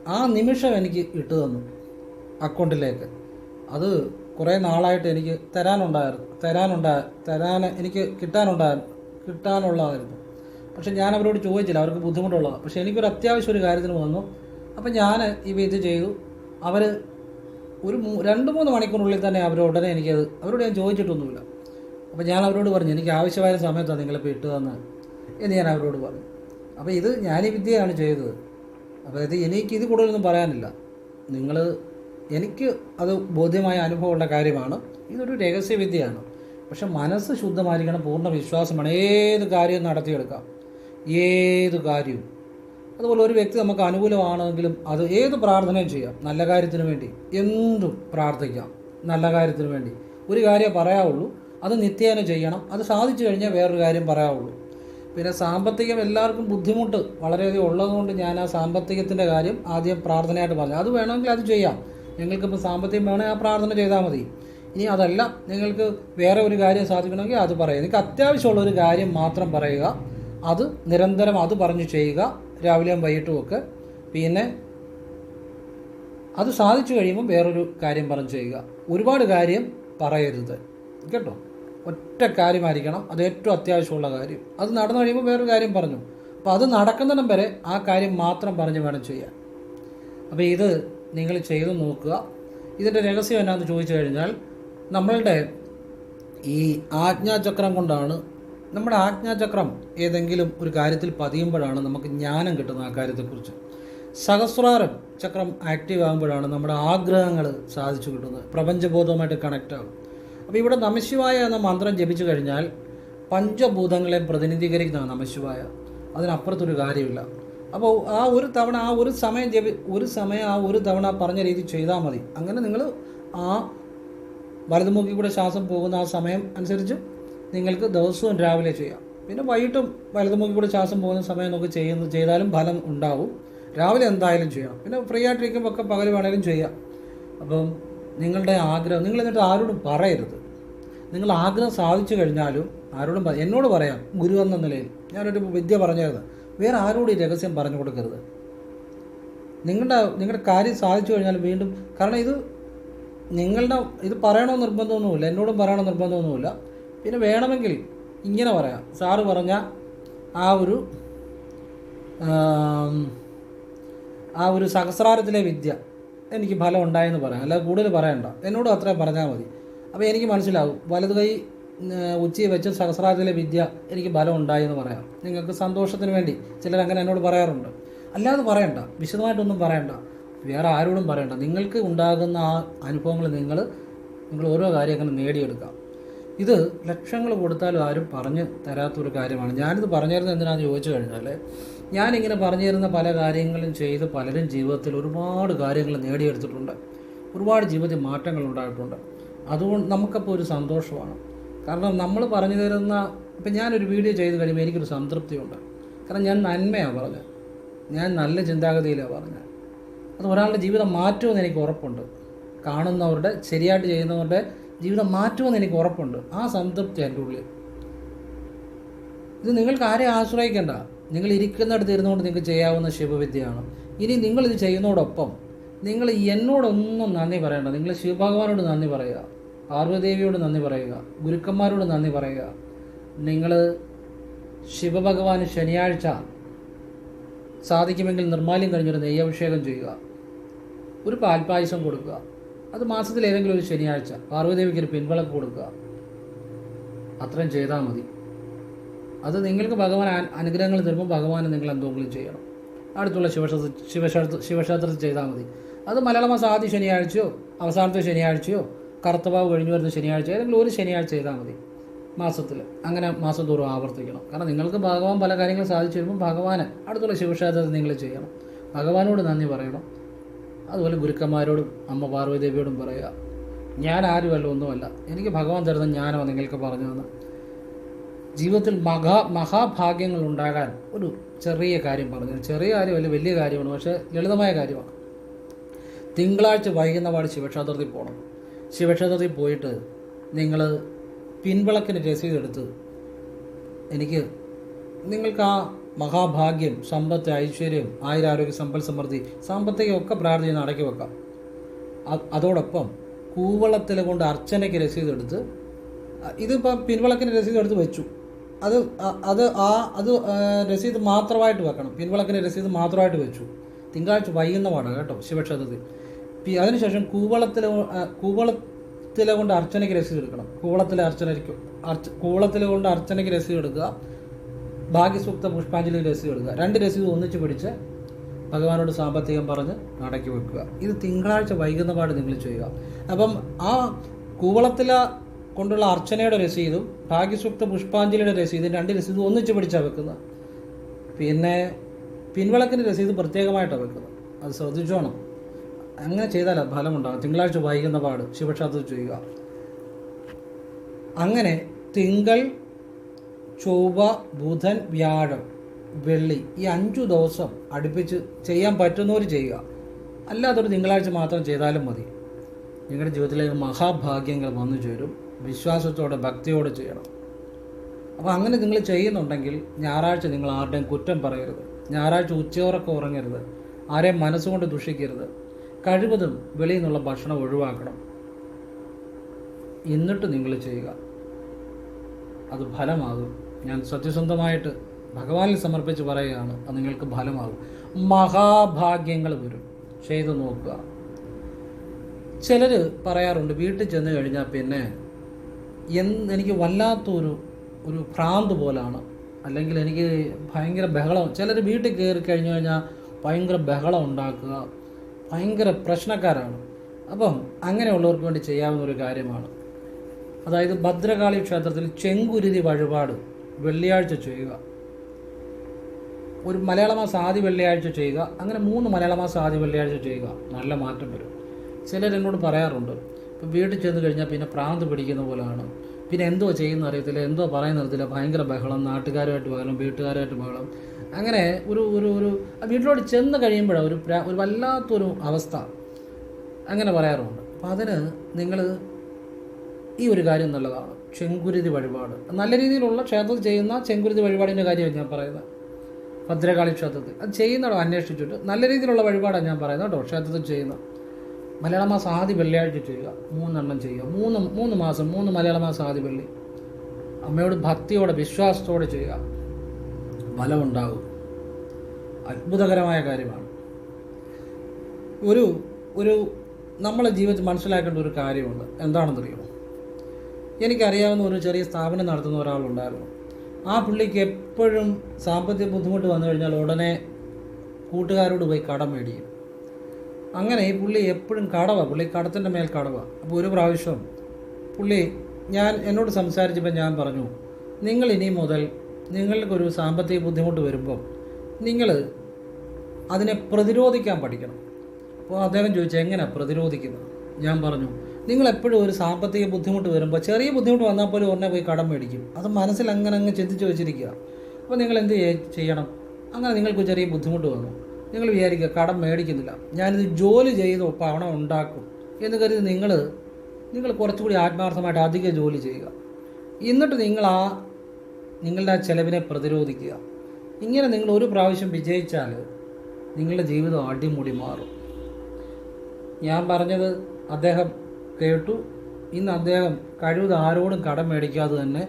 ആ നിമിഷം എനിക്ക് ഇട്ടു തന്നു അക്കൗണ്ടിലേക്ക്. അത് കുറേ നാളായിട്ട് എനിക്ക് തരാനുണ്ടായിരുന്നു. തരാനുണ്ടായ തരാൻ എനിക്ക് കിട്ടാനുണ്ടായിരുന്നു കിട്ടാനുള്ളതായിരുന്നു. പക്ഷെ ഞാൻ അവരോട് ചോദിച്ചില്ല. അവർക്ക് ബുദ്ധിമുട്ടുള്ളതാണ്. പക്ഷെ എനിക്കൊരു അത്യാവശ്യം ഒരു കാര്യത്തിന് വന്നു. അപ്പം ഞാൻ ഈ ഇത് ചെയ്തു. അവർ ഒരു രണ്ട് മൂന്ന് മണിക്കൂറിനുള്ളിൽ തന്നെ അവർ ഉടനെ എനിക്കത് അവരോട് ഞാൻ ചോദിച്ചിട്ടൊന്നുമില്ല. അപ്പോൾ ഞാൻ അവരോട് പറഞ്ഞു എനിക്ക് ആവശ്യമായ സമയത്താണ് നിങ്ങളിപ്പോൾ ഇട്ട് തന്ന് എന്ന് ഞാൻ അവരോട് പറഞ്ഞു. അപ്പോൾ ഇത് ഞാൻ ഈ വിദ്യയാണ് ചെയ്തത്. അപ്പോൾ ഇത് എനിക്ക് ഇത് കൂടുതലൊന്നും പറയാനില്ല. നിങ്ങൾ എനിക്ക് അത് ബോധ്യമായ അനുഭവമുള്ള കാര്യമാണ്. ഇതൊരു രഹസ്യവിദ്യയാണ് പക്ഷെ മനസ്സ് ശുദ്ധമായിരിക്കണം പൂർണ വിശ്വാസമാണ്. ഏത് കാര്യവും നടത്തിയെടുക്കാം. ഏത് കാര്യവും. അതുപോലെ ഒരു വ്യക്തി നമുക്ക് അനുകൂലമാണെങ്കിലും അത് ഏത് പ്രാർത്ഥനയും ചെയ്യാം. നല്ല കാര്യത്തിന് വേണ്ടി എന്തും പ്രാർത്ഥിക്കാം. നല്ല കാര്യത്തിന് വേണ്ടി. ഒരു കാര്യം പറയാവുള്ളൂ അത് നിത്യേന ചെയ്യണം. അത് സാധിച്ചു കഴിഞ്ഞാൽ വേറൊരു കാര്യം പറയാവുള്ളൂ. പിന്നെ സാമ്പത്തികം എല്ലാവർക്കും ബുദ്ധിമുട്ട് വളരെയധികം ഉള്ളതുകൊണ്ട് ഞാൻ ആ സാമ്പത്തികത്തിന്റെ കാര്യം ആദ്യം പ്രാർത്ഥനയായിട്ട് പറഞ്ഞു. അത് വേണമെങ്കിൽ അത് ചെയ്യാം. നിങ്ങൾക്കിപ്പോൾ സാമ്പത്തികം വേണമെങ്കിൽ ആ പ്രാർത്ഥന ചെയ്താൽ മതി. ഇനി അതല്ല നിങ്ങൾക്ക് വേറെ ഒരു കാര്യം സാധിക്കണമെങ്കിൽ അത് പറയുക. നിങ്ങൾക്ക് അത്യാവശ്യമുള്ള ഒരു കാര്യം മാത്രം പറയുക. അത് നിരന്തരം അത് പറഞ്ഞ് ചെയ്യുക. രാവിലെയും വൈകിട്ടും ഒക്കെ പിന്നെ അത് സാധിച്ചു കഴിയുമ്പോൾ വേറൊരു കാര്യം പറഞ്ഞു ചെയ്യുക. ഒരുപാട് കാര്യം പറയരുത്. കേട്ടോ? ഒറ്റ കാര്യമായിരിക്കണം. അത് ഏറ്റവും അത്യാവശ്യമുള്ള കാര്യം. അത് നടന്നു കഴിയുമ്പോൾ വേറൊരു കാര്യം പറഞ്ഞു. അപ്പോൾ അത് നടക്കുന്നിടം വരെ ആ കാര്യം മാത്രം പറഞ്ഞ് വേണം ചെയ്യാൻ. അപ്പോൾ ഇത് നിങ്ങൾ ചെയ്ത് നോക്കുക. ഇതിന്റെ രഹസ്യം എന്നാന്ന് ചോദിച്ചു കഴിഞ്ഞാൽ നമ്മളുടെ ഈ ആജ്ഞാചക്രം കൊണ്ടാണ് നമ്മുടെ ആജ്ഞാചക്രം ഏതെങ്കിലും ഒരു കാര്യത്തിൽ പതിയുമ്പോഴാണ് നമുക്ക് ജ്ഞാനം കിട്ടുന്നത് ആ കാര്യത്തെക്കുറിച്ച്. സഹസ്രാരം ചക്രം ആക്റ്റീവ് ആകുമ്പോഴാണ് നമ്മുടെ ആഗ്രഹങ്ങൾ സാധിച്ചു കിട്ടുന്നത്. പ്രപഞ്ചബോധവുമായിട്ട് കണക്റ്റ് ആകും. അപ്പോൾ ഇവിടെ നമശിവായ എന്ന മന്ത്രം ജപിച്ചു കഴിഞ്ഞാൽ പഞ്ചഭൂതങ്ങളെ പ്രതിനിധീകരിക്കുന്നതാണ് നമശിവായ. അതിനപ്പുറത്തൊരു കാര്യമില്ല. അപ്പോൾ ആ ഒരു തവണ ആ ഒരു സമയം ജപി ഒരു സമയം ആ ഒരു തവണ പറഞ്ഞ രീതി ചെയ്താൽ മതി. അങ്ങനെ നിങ്ങൾ ആ വലതുമുഖി കൂടെ ശ്വാസം പോകുന്ന ആ സമയം അനുസരിച്ച് നിങ്ങൾക്ക് ദിവസവും രാവിലെ ചെയ്യാം. പിന്നെ വൈകിട്ടും വലതുമുഖി കൂടെ ശ്വാസം പോകുന്ന സമയം നമുക്ക് ചെയ്യുന്ന ചെയ്താലും ഫലം ഉണ്ടാവും. രാവിലെ എന്തായാലും ചെയ്യാം. പിന്നെ ഫ്രീ ആയിട്ടിരിക്കുമ്പോൾ ഒക്കെ പകൽ വേണേലും ചെയ്യാം. അപ്പം നിങ്ങളുടെ ആഗ്രഹം നിങ്ങൾ എന്നിട്ട് ആരോടും പറയരുത്. നിങ്ങൾ ആഗ്രഹം സാധിച്ചു കഴിഞ്ഞാലും ആരോടും എന്നോട് പറയാം. ഗുരു എന്ന നിലയിൽ. ഞാനൊരു വിദ്യ പറഞ്ഞത് വേറെ ആരോടും ഈ രഹസ്യം പറഞ്ഞു കൊടുക്കരുത്. നിങ്ങളുടെ നിങ്ങളുടെ കാര്യം സാധിച്ചു കഴിഞ്ഞാൽ വീണ്ടും കാരണം ഇത് നിങ്ങളുടെ ഇത് പറയണമെന്ന് നിർബന്ധമൊന്നുമില്ല. എന്നോടും പറയണമെന്ന് നിർബന്ധമൊന്നുമില്ല. പിന്നെ വേണമെങ്കിൽ ഇങ്ങനെ പറയാം. സാറ് പറഞ്ഞ ആ ഒരു ആ ഒരു സഹസ്രാരത്തിലെ വിദ്യ എനിക്ക് ഫലം ഉണ്ടായെന്ന് പറയാം. അല്ലാതെ കൂടുതൽ പറയണ്ട. എന്നോട് അത്രയും പറഞ്ഞാൽ മതി. അപ്പോൾ എനിക്ക് മനസ്സിലാവും. വലത് കൈ ഏർ, ഉച്ചി വെച്ച് സഹസ്രാരത്തിലെ വിദ്യ എനിക്ക് ഫലം ഉണ്ടായെന്ന് പറയാം. നിങ്ങൾക്ക് സന്തോഷത്തിന് വേണ്ടി ചിലർ അങ്ങനെ എന്നോട് പറയാറുണ്ട്. അല്ലാതെ പറയണ്ട. വിശദമായിട്ടൊന്നും പറയണ്ട. വേറെ ആരോടും പറയണ്ട. നിങ്ങൾക്ക് ഉണ്ടാകുന്ന ആ അനുഭവങ്ങൾ നിങ്ങൾ നിങ്ങൾ ഓരോ കാര്യങ്ങളും നേടിയെടുക്കാം. ഇത് ലക്ഷങ്ങൾ കൊടുത്താലും ആരും പറഞ്ഞ് തരാത്തൊരു കാര്യമാണ്. ഞാനിത് പറഞ്ഞു തരുന്നത് എന്തിനാണെന്ന് ചോദിച്ചു കഴിഞ്ഞാൽ ഞാനിങ്ങനെ പറഞ്ഞു തരുന്ന പല കാര്യങ്ങളും ചെയ്ത് പലരും ജീവിതത്തിൽ ഒരുപാട് കാര്യങ്ങൾ നേടിയെടുത്തിട്ടുണ്ട്. ഒരുപാട് ജീവിതത്തിൽ മാറ്റങ്ങൾ ഉണ്ടായിട്ടുണ്ട്. അതുകൊണ്ട് നമുക്കപ്പോൾ ഒരു സന്തോഷമാണ്. കാരണം നമ്മൾ പറഞ്ഞു തരുന്ന ഇപ്പം ഞാനൊരു വീഡിയോ ചെയ്ത് കഴിയുമ്പോൾ എനിക്കൊരു സംതൃപ്തിയുണ്ട്. കാരണം ഞാൻ നന്മയാണ് പറഞ്ഞത് ഞാൻ നല്ല ചിന്താഗതിയിലാണ് പറഞ്ഞത് അത് ഒരാളുടെ ജീവിതം മാറ്റുമെന്ന് എനിക്ക് ഉറപ്പുണ്ട്. കാണുന്നവരുടെ ശരിയായിട്ട് ചെയ്യുന്നവരുടെ ജീവിതം മാറ്റുമെന്ന് എനിക്ക് ഉറപ്പുണ്ട്. ആ സംതൃപ്തി എന്റെ ഉള്ളിൽ. ഇത് നിങ്ങൾക്ക് ആരെ ആശ്രയിക്കേണ്ട. നിങ്ങൾ ഇരിക്കുന്നിടത്ത് ഇരുന്നുകൊണ്ട് നിങ്ങൾക്ക് ചെയ്യാവുന്ന ശിവവിദ്യയാണ്. ഇനി നിങ്ങളിത് ചെയ്യുന്നതോടൊപ്പം നിങ്ങൾ എന്നോടൊന്നും നന്ദി പറയണ്ട. നിങ്ങൾ ശിവഭഗവാനോട് നന്ദി പറയുക. പാർവദേവിയോട് നന്ദി പറയുക. ഗുരുക്കന്മാരോട് നന്ദി പറയുക. നിങ്ങൾ ശിവഭഗവാന് ശനിയാഴ്ച സാധിക്കുമെങ്കിൽ നിർമ്മാല്യം കഴിഞ്ഞൊരു നെയ്യഭിഷേകം ചെയ്യുക. ഒരു പാൽപ്പായസം കൊടുക്കുക. അത് മാസത്തിൽ ഏതെങ്കിലും ഒരു ശനിയാഴ്ച പാർവതിദേവിക്ക് ഒരു പിൻവിളക്ക് കൊടുക്കുക. അത്രയും ചെയ്താൽ മതി. അത് നിങ്ങൾക്ക് ഭഗവാൻ അനുഗ്രഹങ്ങൾ തരുമ്പോൾ ഭഗവാന് നിങ്ങൾ എന്തെങ്കിലും ചെയ്യണം. അടുത്തുള്ള ശിവക്ഷേത്ര ശിവക്ഷേത്ര ശിവക്ഷേത്രത്തിൽ ചെയ്താൽ മതി. അത് മലയാള മാസം ആദ്യ ശനിയാഴ്ചയോ അവസാനത്തെ ശനിയാഴ്ചയോ കറുത്തവാവ് കഴിഞ്ഞു വരുന്ന ശനിയാഴ്ച ഏതെങ്കിലും ഒരു ശനിയാഴ്ച ചെയ്താൽ മതി മാസത്തിൽ. അങ്ങനെ മാസം തോറും ആവർത്തിക്കണം. കാരണം നിങ്ങൾക്ക് ഭഗവാൻ പല കാര്യങ്ങളും സാധിച്ചു വരുമ്പോൾ ഭഗവാന് അടുത്തുള്ള ശിവക്ഷേത്രത്തിൽ നിങ്ങൾ ചെയ്യണം. ഭഗവാനോട് നന്ദി പറയണം. അതുപോലെ ഗുരുക്കന്മാരോടും അമ്മ പാർവതിദേവിയോടും പറയുക ഞാൻ ആരുമല്ല ഒന്നുമല്ല. എനിക്ക് ഭഗവാൻ തരുന്ന ജ്ഞാനമാണ് നിങ്ങൾക്ക് പറഞ്ഞു തന്ന ജീവിതത്തിൽ മഹാ മഹാഭാഗ്യങ്ങൾ ഉണ്ടാകാൻ ഒരു ചെറിയ കാര്യം പറഞ്ഞു. ചെറിയ കാര്യമല്ല വലിയ കാര്യമാണ് പക്ഷേ ലളിതമായ കാര്യമാണ്. തിങ്കളാഴ്ച വൈകുന്നപാട് ശിവക്ഷേത്രത്തിൽ പോകണം ശിവക്ഷേത്രത്തിൽ പോയിട്ട് നിങ്ങൾ പിൻവിളക്കിന് രസീതെടുത്ത് എനിക്ക് നിങ്ങൾക്ക് ആ മഹാഭാഗ്യം സമ്പത്ത് ഐശ്വര്യം ആയുരാരോഗ്യ സമ്പൽ സമൃദ്ധി സാമ്പത്തികമൊക്കെ പ്രാർത്ഥന അടക്കി വെക്കാം. അതോടൊപ്പം കൂവളത്തിൽ കൊണ്ട് അർച്ചനയ്ക്ക് രസീത് എടുത്ത് ഇതിപ്പം പിൻവിളക്കിന് രസീത് എടുത്ത് വെച്ചു. അത് അത് ആ അത് രസീത് മാത്രമായിട്ട് വെക്കണം. പിൻവിളക്കിന് രസീത് മാത്രമായിട്ട് വെച്ചു. തിങ്കളാഴ്ച വൈകുന്ന പാടാണ് കേട്ടോ ശിവക്ഷേത്രത്തിൽ. അതിനുശേഷം കൂവളത്തിൽ കൂവളത്തിലെ കൊണ്ട് അർച്ചനയ്ക്ക് രസീത് എടുക്കണം. കൂവളത്തിലെ അർച്ചനയ്ക്ക് അർച്ച കൂവളത്തിലെ കൊണ്ട് അർച്ചനയ്ക്ക് രസീത് എടുക്കുക. ഭാഗ്യസൂക്ത പുഷ്പാഞ്ജലി രസീത് എടുക്കുക രണ്ട് രസീത് ഒന്നിച്ച് പിടിച്ച് ഭഗവാനോട് സാമ്പത്തികം പറഞ്ഞ് അടക്കി വെക്കുക. ഇത് തിങ്കളാഴ്ച വൈകുന്ന പാട് നിങ്ങൾ ചെയ്യുക. അപ്പം ആ കൂവളത്തില കൊണ്ടുള്ള അർച്ചനയുടെ രസീതും ഭാഗ്യസൂക്ത പുഷ്പാഞ്ജലിയുടെ രസീതും രണ്ട് രസീതും ഒന്നിച്ച് പിടിച്ചാണ് വെക്കുന്നത്. പിന്നെ പിൻവിളക്കിന്റെ രസീത് പ്രത്യേകമായിട്ടാണ് വെക്കുന്നത്. അത് ശ്രദ്ധിച്ചോണം അങ്ങനെ ചെയ്താൽ ഫലമുണ്ടാകും. തിങ്കളാഴ്ച വൈകുന്ന പാട് ശിവക്ഷേത്രത്തിൽ ചെയ്യുക. അങ്ങനെ തിങ്കൾ ചൊവ്വ ബുധൻ വ്യാഴം വെള്ളി ഈ അഞ്ചു ദിവസം അടുപ്പിച്ച് ചെയ്യാൻ പറ്റുന്നവർ ചെയ്യുക. അല്ലാത്തൊരു തിങ്കളാഴ്ച മാത്രം ചെയ്താലും മതി. നിങ്ങളുടെ ജീവിതത്തിലേക്ക് മഹാഭാഗ്യങ്ങൾ വന്നു ചേരും. വിശ്വാസത്തോടെ ഭക്തിയോടെ ചെയ്യണം. അപ്പോൾ അങ്ങനെ നിങ്ങൾ ചെയ്യുന്നുണ്ടെങ്കിൽ ഞായറാഴ്ച നിങ്ങൾ ആരുടെയും കുറ്റം പറയരുത്. ഞായറാഴ്ച ഉച്ചയോറൊക്കെ ഉറങ്ങരുത്. ആരെയും മനസ്സുകൊണ്ട് ദുഷിക്കരുത്. കഴിവതും വെളിയിൽ നിന്നുള്ള ഭക്ഷണം ഒഴിവാക്കണം. എന്നിട്ട് നിങ്ങൾ ചെയ്യുക. അത് ഫലമാകും. ഞാൻ സത്യസന്ധമായിട്ട് ഭഗവാനിൽ സമർപ്പിച്ച് പറയുകയാണ് അത് നിങ്ങൾക്ക് ഫലമാകും. മഹാഭാഗ്യങ്ങൾ വരും. ചെയ്തു നോക്കുക. ചിലർ പറയാറുണ്ട് വീട്ടിൽ ചെന്ന് കഴിഞ്ഞാൽ പിന്നെ എനിക്ക് വല്ലാത്തൊരു ഒരു ഭ്രാന്ത് പോലാണ്. അല്ലെങ്കിൽ എനിക്ക് ഭയങ്കര ബഹളം. ചിലർ വീട്ടിൽ കയറി കഴിഞ്ഞു കഴിഞ്ഞാൽ ഭയങ്കര ബഹളം ഉണ്ടാക്കുക. ഭയങ്കര പ്രശ്നക്കാരാണ്. അപ്പം അങ്ങനെയുള്ളവർക്ക് വേണ്ടി ചെയ്യാവുന്ന ഒരു കാര്യമാണ്. അതായത് ഭദ്രകാളി ക്ഷേത്രത്തിൽ ചെങ്കുരുതി വഴിപാട് വെള്ളിയാഴ്ച ചെയ്യുക. ഒരു മലയാള മാസം ആദ്യ വെള്ളിയാഴ്ച ചെയ്യുക. അങ്ങനെ മൂന്ന് മലയാള മാസം ആദ്യ വെള്ളിയാഴ്ച ചെയ്യുക. നല്ല മാറ്റം വരും. ചിലർ എന്നോട് പറയാറുണ്ട് ഇപ്പം വീട്ടിൽ ചെന്ന് കഴിഞ്ഞാൽ പിന്നെ പ്രാന്ത് പിടിക്കുന്ന പോലെയാണ്. പിന്നെ എന്തോ ചെയ്യുന്ന അറിയത്തില്ല എന്തോ പറയുന്ന അറിയത്തില്ല. ഭയങ്കര ബഹളം നാട്ടുകാരുമായിട്ട് ബഹളം വീട്ടുകാരുമായിട്ട് ബഹളം. അങ്ങനെ ഒരു ഒരു ഒരു വീട്ടിലോട്ട് ചെന്ന് കഴിയുമ്പോഴാണ് ഒരു ഒരു വല്ലാത്തൊരു അവസ്ഥ അങ്ങനെ പറയാറുണ്ട്. അപ്പം അതിന് നിങ്ങൾ ഈ ഒരു കാര്യം നല്ലതാണ്. ചെങ്കുരുതി വഴിപാട്. നല്ല രീതിയിലുള്ള ക്ഷേത്രത്തിൽ ചെയ്യുന്ന ചെങ്കുരുതി വഴിപാടിന്റെ കാര്യമാണ് ഞാൻ പറയുന്നത്. ഭദ്രകാളി ക്ഷേത്രത്തിൽ. അത് ചെയ്യുന്നതോ അന്വേഷിച്ചിട്ട്. നല്ല രീതിയിലുള്ള വഴിപാടാണ് ഞാൻ പറയുന്നത് കേട്ടോ ക്ഷേത്രത്തിൽ ചെയ്യുന്ന മലയാള മാസം ആദ്യ വെള്ളിയാഴ്ച ചെയ്യുക. മൂന്നെണ്ണം ചെയ്യുക. മൂന്ന് മൂന്ന് മാസം മൂന്ന് മലയാള മാസം ആദ്യ വെള്ളി. അമ്മയോട് ഭക്തിയോടെ വിശ്വാസത്തോടെ ചെയ്യുക. ഫലമുണ്ടാകും അത്ഭുതകരമായ കാര്യമാണ്. ഒരു ഒരു നമ്മളെ ജീവിതത്തിൽ മനസ്സിലാക്കേണ്ട ഒരു കാര്യമുണ്ട്. എന്താണെന്നറിയുമോ? എനിക്കറിയാവുന്ന ഒരു ചെറിയ സ്ഥാപനം നടത്തുന്ന ഒരാളുണ്ടായിരുന്നു. ആ പുള്ളിക്ക് എപ്പോഴും സാമ്പത്തിക ബുദ്ധിമുട്ട് വന്നു കഴിഞ്ഞാൽ ഉടനെ കൂട്ടുകാരോട് പോയി കടം മേടിക്കും. അങ്ങനെ ഈ പുള്ളി എപ്പോഴും കടവ പുള്ളി കടത്തിന്റെ മേൽ കടവ. അപ്പോൾ ഒരു പ്രാവശ്യം പുള്ളി ഞാൻ എന്നോട് സംസാരിച്ചപ്പോൾ ഞാൻ പറഞ്ഞു നിങ്ങൾ ഇനി മുതൽ നിങ്ങൾക്കൊരു സാമ്പത്തിക ബുദ്ധിമുട്ട് വരുമ്പം നിങ്ങൾ അതിനെ പ്രതിരോധിക്കാൻ പഠിക്കണം. അപ്പോൾ അദ്ദേഹം ചോദിച്ചു എങ്ങനെ പ്രതിരോധിക്കുന്നത്? ഞാൻ പറഞ്ഞു നിങ്ങൾ എപ്പോഴും ഒരു സാമ്പത്തിക ബുദ്ധിമുട്ട് വരുമ്പോൾ ചെറിയ ബുദ്ധിമുട്ട് വന്നാൽ പോലും ഉടനെ പോയി കടം മേടിക്കും. അത് മനസ്സിൽ അങ്ങനെ അങ്ങ് ചിന്തിച്ച് വെച്ചിരിക്കുക. അപ്പോൾ നിങ്ങൾ എന്ത് ചെയ്യണം? അങ്ങനെ നിങ്ങൾക്ക് ചെറിയ ബുദ്ധിമുട്ട് വന്നു. നിങ്ങൾ വിചാരിക്കുക കടം മേടിക്കുന്നില്ല. ഞാനിത് ജോലി ചെയ്ത് പണം ഉണ്ടാക്കും എന്ന് കരുതി നിങ്ങൾ നിങ്ങൾ കുറച്ചുകൂടി ആത്മാർത്ഥമായിട്ട് അധികം ജോലി ചെയ്യുക. എന്നിട്ട് നിങ്ങൾ ആ നിങ്ങളുടെ ആ ചെലവിനെ പ്രതിരോധിക്കുക. ഇങ്ങനെ നിങ്ങൾ ഒരു പ്രാവശ്യം വിജയിച്ചാൽ നിങ്ങളുടെ ജീവിതം അടിമുടി മാറും. ഞാൻ പറഞ്ഞത് അദ്ദേഹം കേട്ടു. ഇന്ന് അദ്ദേഹം കഴിവത് ആരോടും കടം മേടിക്കാതെ തന്നെ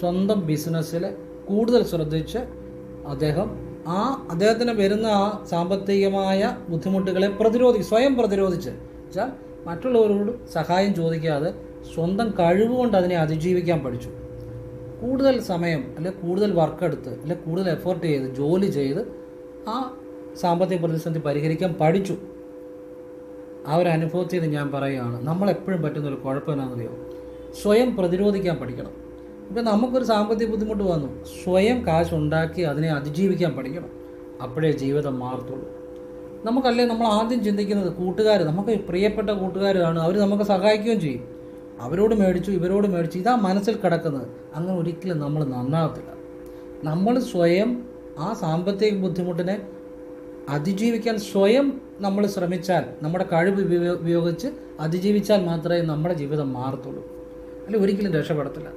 സ്വന്തം ബിസിനസ്സിൽ കൂടുതൽ ശ്രദ്ധിച്ച് അദ്ദേഹം ആ അദ്ദേഹത്തിന് വരുന്ന ആ സാമ്പത്തികമായ ബുദ്ധിമുട്ടുകളെ പ്രതിരോധി സ്വയം പ്രതിരോധിച്ച് വെച്ചാൽ മറ്റുള്ളവരോട് സഹായം ചോദിക്കാതെ സ്വന്തം കഴിവുകൊണ്ട് അതിനെ അതിജീവിക്കാൻ പഠിച്ചു. കൂടുതൽ സമയം അല്ലെ കൂടുതൽ വർക്ക് എടുത്ത് അല്ലെ കൂടുതൽ എഫേർട്ട് ചെയ്ത് ജോലി ചെയ്ത് ആ സാമ്പത്തിക പ്രതിസന്ധി പരിഹരിക്കാൻ പഠിച്ചു. ആ ഒരു അനുഭവത്തിൽ നിന്ന് ഞാൻ പറയുകയാണ് നമ്മളെപ്പോഴും പറ്റുന്ന ഒരു കുഴപ്പം സ്വയം പ്രതിരോധിക്കാൻ പഠിക്കണം. ഇപ്പം നമുക്കൊരു സാമ്പത്തിക ബുദ്ധിമുട്ട് വന്നു. സ്വയം കാശ് ഉണ്ടാക്കി അതിനെ അതിജീവിക്കാൻ പഠിക്കണം. അപ്പോഴേ ജീവിതം മാറത്തുള്ളൂ. നമുക്കല്ലേ നമ്മൾ ആദ്യം ചിന്തിക്കുന്നത് കൂട്ടുകാർ നമുക്ക് പ്രിയപ്പെട്ട കൂട്ടുകാരാണ് അവർ നമുക്ക് സഹായിക്കുകയും ചെയ്യും. അവരോട് മേടിച്ചു ഇവരോട് മേടിച്ചു ഇതാ മനസ്സിൽ കിടക്കുന്നത്. അങ്ങനെ ഒരിക്കലും നമ്മൾ നന്നാകത്തില്ല നമ്മൾ സ്വയം ആ സാമ്പത്തിക ബുദ്ധിമുട്ടിനെ അതിജീവിക്കാൻ സ്വയം നമ്മൾ ശ്രമിച്ചാൽ നമ്മുടെ കഴിവ് ഉപയോ- ഉപയോഗിച്ച് അതിജീവിച്ചാൽ മാത്രമേ നമ്മുടെ ജീവിതം മാറത്തുള്ളൂ. അല്ലെ ഒരിക്കലും രക്ഷപ്പെടത്തില്ല.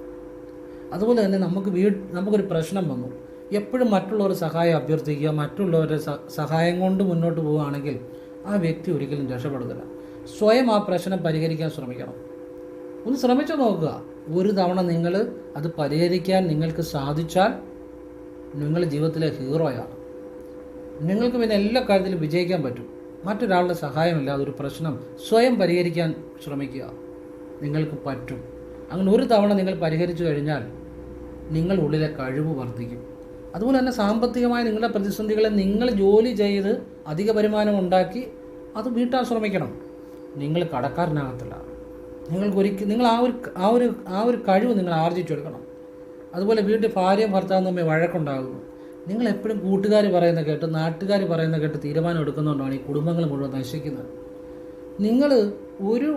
അതുപോലെ തന്നെ നമുക്ക് വീ നമുക്കൊരു പ്രശ്നം വന്നു. എപ്പോഴും മറ്റുള്ളവർ സഹായം അഭ്യർത്ഥിക്കുക മറ്റുള്ളവരുടെ സഹായം കൊണ്ട് മുന്നോട്ട് പോവുകയാണെങ്കിൽ ആ വ്യക്തി ഒരിക്കലും രക്ഷപ്പെടത്തില്ല സ്വയം ആ പ്രശ്നം പരിഹരിക്കാൻ ശ്രമിക്കണം. ഒന്ന് ശ്രമിച്ചു നോക്കുക. ഒരു തവണ നിങ്ങൾ അത് പരിഹരിക്കാൻ നിങ്ങൾക്ക് സാധിച്ചാൽ നിങ്ങൾ ജീവിതത്തിലെ ഹീറോയാണ്. നിങ്ങൾക്ക് പിന്നെ എല്ലാ കാര്യത്തിലും വിജയിക്കാൻ പറ്റും. മറ്റൊരാളുടെ സഹായമില്ലാതെ ഒരു പ്രശ്നം. സ്വയം പരിഹരിക്കാൻ ശ്രമിക്കുക. നിങ്ങൾക്ക് പറ്റും. അങ്ങനെ ഒരു തവണ നിങ്ങൾ പരിഹരിച്ചു കഴിഞ്ഞാൽ നിങ്ങളുടെ ഉള്ളിലെ കഴിവ് വർദ്ധിക്കും. അതുപോലെ തന്നെ സാമ്പത്തികമായ നിങ്ങളുടെ പ്രതിസന്ധികളെ നിങ്ങൾ ജോലി ചെയ്ത് അധിക വരുമാനം ഉണ്ടാക്കി അത് വീട്ടാൻ ശ്രമിക്കണം. നിങ്ങൾ കടക്കാരനാകത്തില്ല. നിങ്ങൾക്ക് ഒരിക്കൽ നിങ്ങൾ ആ ഒരു ആ ഒരു ആ ഒരു കഴിവ് നിങ്ങൾ ആർജിച്ചെടുക്കണം അതുപോലെ വീട്ടിൽ ഭാര്യയും ഭർത്താവും തമ്മിൽ വഴക്കുണ്ടാകുന്നു. നിങ്ങൾ എപ്പോഴും കൂട്ടുകാർ പറയുന്ന കേട്ട് നാട്ടുകാർ പറയുന്ന കേട്ട് തീരുമാനം എടുക്കുന്നതുകൊണ്ടാണ് ഈ കുടുംബങ്ങൾ മുഴുവൻ നശിക്കുന്നത്. നിങ്ങൾ ഒരു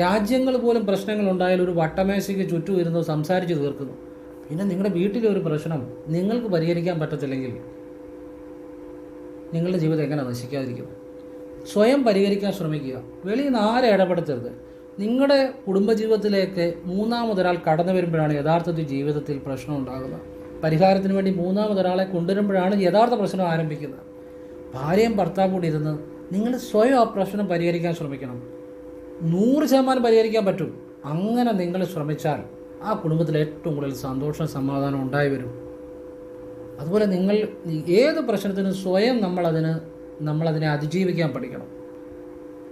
രാജ്യങ്ങൾ പോലും പ്രശ്നങ്ങൾ ഉണ്ടായാൽ ഒരു വട്ടമേശയ്ക്ക് ചുറ്റും ഇരുന്ന് സംസാരിച്ച് തീർക്കുന്നു. പിന്നെ നിങ്ങളുടെ വീട്ടിലെ ഒരു പ്രശ്നം നിങ്ങൾക്ക് പരിഹരിക്കാൻ പറ്റത്തില്ലെങ്കിൽ നിങ്ങളുടെ ജീവിതം എങ്ങനെ നശിക്കാതിരിക്കും? സ്വയം പരിഹരിക്കാൻ ശ്രമിക്കുക. വെളിയിൽ നിന്ന് ആരെ ഇടപെടുത്തരുത് നിങ്ങളുടെ കുടുംബജീവിതത്തിലേക്ക് മൂന്നാമതൊരാൾ കടന്നു വരുമ്പോഴാണ് യഥാർത്ഥത്തിൽ ജീവിതത്തിൽ പ്രശ്നം ഉണ്ടാകുന്നത്. പരിഹാരത്തിന് വേണ്ടി മൂന്നാമതൊരാളെ കൊണ്ടുവരുമ്പോഴാണ് യഥാർത്ഥ പ്രശ്നം ആരംഭിക്കുന്നത്. ഭാര്യയും ഭർത്താവും കൂടി ഇരുന്ന് നിങ്ങൾ സ്വയം ആ പ്രശ്നം പരിഹരിക്കാൻ ശ്രമിക്കണം. നൂറ് ശതമാനം പരിഹരിക്കാൻ പറ്റും. അങ്ങനെ നിങ്ങൾ ശ്രമിച്ചാൽ ആ കുടുംബത്തിൽ ഏറ്റവും കൂടുതൽ സന്തോഷം സമാധാനം ഉണ്ടായി വരും. അതുപോലെ നിങ്ങൾ ഏത് പ്രശ്നത്തിനും സ്വയം നമ്മളതിന് നമ്മളതിനെ അതിജീവിക്കാൻ പഠിക്കണം.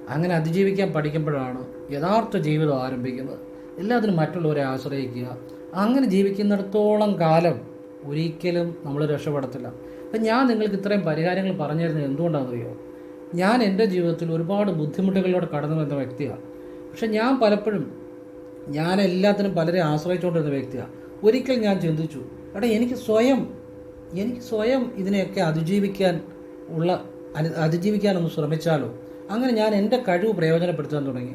അങ്ങനെ അതിജീവിക്കാൻ പഠിക്കുമ്പോഴാണ് യഥാർത്ഥ ജീവിതം ആരംഭിക്കുന്നത്. എല്ലാത്തിനും മറ്റുള്ളവരെ ആശ്രയിക്കുക. അങ്ങനെ ജീവിക്കുന്നിടത്തോളം കാലം ഒരിക്കലും നമ്മൾ രക്ഷപ്പെടത്തില്ല. അപ്പം ഞാൻ നിങ്ങൾക്ക് ഇത്രയും പരിഹാരങ്ങൾ പറഞ്ഞു തരുന്നത് എന്തുകൊണ്ടാണെന്നറിയോ? ഞാൻ എന്റെ ജീവിതത്തിൽ ഒരുപാട് ബുദ്ധിമുട്ടുകളിലൂടെ കടന്നു വന്ന വ്യക്തിയാണ്. പക്ഷെ ഞാൻ പലപ്പോഴും ഞാൻ എല്ലാത്തിനും പലരെ ആശ്രയിച്ചുകൊണ്ടിരുന്ന വ്യക്തിയാണ്. ഒരിക്കൽ ഞാൻ ചിന്തിച്ചു എടാ എനിക്ക് സ്വയം എനിക്ക് സ്വയം ഇതിനെയൊക്കെ അതിജീവിക്കാൻ ഉള്ള അതിജീവിക്കാനൊന്ന് ശ്രമിച്ചാലോ? അങ്ങനെ ഞാൻ എന്റെ കഴിവ് പ്രയോജനപ്പെടുത്താൻ തുടങ്ങി.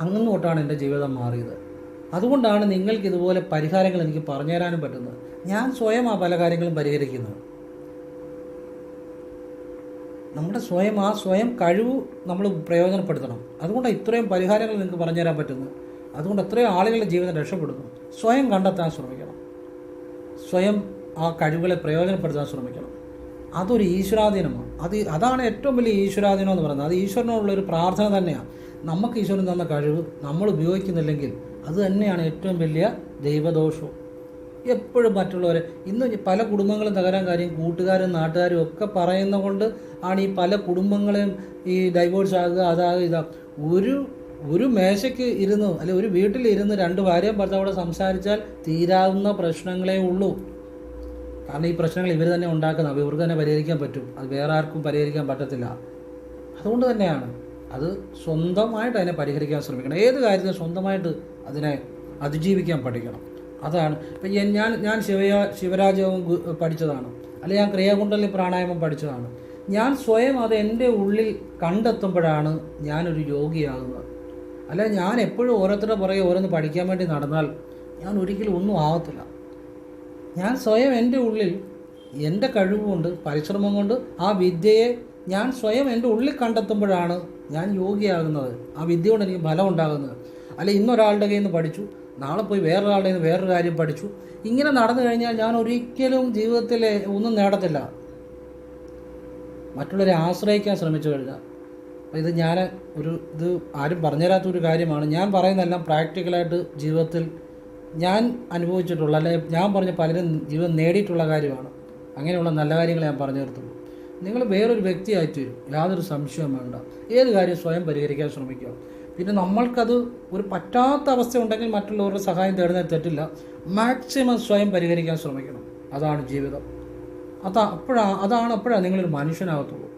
അങ്ങനെ തൊട്ടാണ് എന്റെ ജീവിതം മാറിയത്. അതുകൊണ്ടാണ് നിങ്ങൾക്ക് ഇതുപോലെ പരിഹാരങ്ങൾ എനിക്ക് പറഞ്ഞു തരാനും പറ്റുന്നത്. ഞാൻ സ്വയം ആ പല കാര്യങ്ങളും പരിഹരിക്കുന്നു. നമ്മുടെ സ്വയം ആ സ്വയം കഴിവ് നമ്മൾ പ്രയോജനപ്പെടുത്തണം. അതുകൊണ്ടാണ് ഇത്രയും പരിഹാരങ്ങൾ നിങ്ങൾക്ക് പറഞ്ഞു തരാൻ പറ്റുന്നത്. അതുകൊണ്ട് എത്രയോ ആളുകളുടെ ജീവിതം രക്ഷപ്പെടുന്നു. സ്വയം കണ്ടെത്താൻ ശ്രമിക്കണം. സ്വയം ആ കഴിവുകളെ പ്രയോജനപ്പെടുത്താൻ ശ്രമിക്കണം. അതൊരു ഈശ്വരാധീനമാണ്. അത് അതാണ് ഏറ്റവും വലിയ ഈശ്വരാധീനം എന്ന് പറയുന്നത്. അത് ഈശ്വരനോടുള്ള ഒരു പ്രാർത്ഥന തന്നെയാണ് നമുക്ക് ഈശ്വരൻ തന്ന കഴിവ് നമ്മൾ ഉപയോഗിക്കുന്നില്ലെങ്കിൽ അത് തന്നെയാണ് ഏറ്റവും വലിയ ദൈവദോഷവും. എപ്പോഴും മറ്റുള്ളവരെ ഇന്ന് പല കുടുംബങ്ങളും തകരാൻ കാര്യം കൂട്ടുകാരും നാട്ടുകാരും ഒക്കെ പറയുന്ന കൊണ്ട് ആണ് ഈ പല കുടുംബങ്ങളെയും ഈ ഡൈവോഴ്സ് ആകുക അതാകുക ഇതാ. ഒരു ഒരു മേശയ്ക്ക് ഇരുന്ന് അല്ലെ ഒരു വീട്ടിലിരുന്ന് രണ്ട് ഭാര്യയും ഭർത്താവോടെ സംസാരിച്ചാൽ തീരാവുന്ന പ്രശ്നങ്ങളേ ഉള്ളൂ. കാരണം ഈ പ്രശ്നങ്ങൾ ഇവർ തന്നെ ഉണ്ടാക്കുന്ന ഇവർക്ക് തന്നെ പരിഹരിക്കാൻ പറ്റും. അത് വേറെ ആർക്കും പരിഹരിക്കാൻ പറ്റത്തില്ല. അതുകൊണ്ട് തന്നെയാണ്. അത് സ്വന്തമായിട്ട് അതിനെ പരിഹരിക്കാൻ ശ്രമിക്കണം. ഏത് കാര്യത്തിനും സ്വന്തമായിട്ട് അതിനെ അതിജീവിക്കാൻ പഠിക്കണം. അതാണ്. ഇപ്പം ഞാൻ ഞാൻ ശിവയ ശിവരാജവും പഠിച്ചതാണ്. അല്ലെങ്കിൽ ഞാൻ ക്രിയാകുണ്ടലി പ്രാണായാമം പഠിച്ചതാണ്. ഞാൻ സ്വയം അത് എന്റെ ഉള്ളിൽ കണ്ടെത്തുമ്പോഴാണ് ഞാനൊരു യോഗിയാകുന്നത്. അല്ല ഞാൻ എപ്പോഴും ഓരോരുത്തരുടെ പുറകെ ഓരോന്ന് പഠിക്കാൻ വേണ്ടി നടന്നാൽ ഞാൻ ഒരിക്കലും ഒന്നും ആവത്തില്ല ഞാൻ സ്വയം എന്റെ ഉള്ളിൽ എന്റെ കഴിവുകൊണ്ട് പരിശ്രമം കൊണ്ട് ആ വിദ്യയെ ഞാൻ സ്വയം എന്റെ ഉള്ളിൽ കണ്ടെത്തുമ്പോഴാണ് ഞാൻ യോഗിയാകുന്നത്. ആ വിദ്യ കൊണ്ട് എനിക്ക് ഫലം ഉണ്ടാകുന്നത്. അല്ല ഇന്നൊരാളുടെ കയ്യിൽ നിന്ന് പഠിച്ചു. നാളെ പോയി വേറൊരാളുടെ നിന്ന് വേറൊരു കാര്യം പഠിച്ചു. ഇങ്ങനെ നടന്നു കഴിഞ്ഞാൽ ഞാൻ ഒരിക്കലും ജീവിതത്തിൽ ഒന്നും നേടത്തില്ല. മറ്റുള്ളവരെ ആശ്രയിക്കാൻ ശ്രമിച്ചു കഴിഞ്ഞാൽ ഇത് ഞാൻ ഒരു ഇത് ആരും പറഞ്ഞുതരാത്തൊരു കാര്യമാണ്. ഞാൻ പറയുന്നതെല്ലാം പ്രാക്ടിക്കലായിട്ട് ജീവിതത്തിൽ ഞാൻ അനുഭവിച്ചിട്ടുള്ള അല്ലെ ഞാൻ പറഞ്ഞ പലരും ജീവിതം നേടിയിട്ടുള്ള കാര്യമാണ്. അങ്ങനെയുള്ള നല്ല കാര്യങ്ങൾ ഞാൻ പറഞ്ഞു തരത്തുള്ളൂ. നിങ്ങൾ വേറൊരു വ്യക്തിയായിട്ട് വരും. യാതൊരു സംശയവും വേണ്ട. ഏത് കാര്യം സ്വയം പരിഹരിക്കാൻ ശ്രമിക്കുക. പിന്നെ നമ്മൾക്കത് ഒരു പറ്റാത്ത അവസ്ഥ ഉണ്ടെങ്കിൽ മറ്റുള്ളവരുടെ സഹായം തേടുന്നതിന് തെറ്റില്ല. മാക്സിമം സ്വയം പരിഹരിക്കാൻ ശ്രമിക്കണം. അതാണ് ജീവിതം. അതാ അപ്പോഴാണ് അതാണ് അപ്പോഴാണ് നിങ്ങളൊരു മനുഷ്യനാകത്തുള്ളൂ.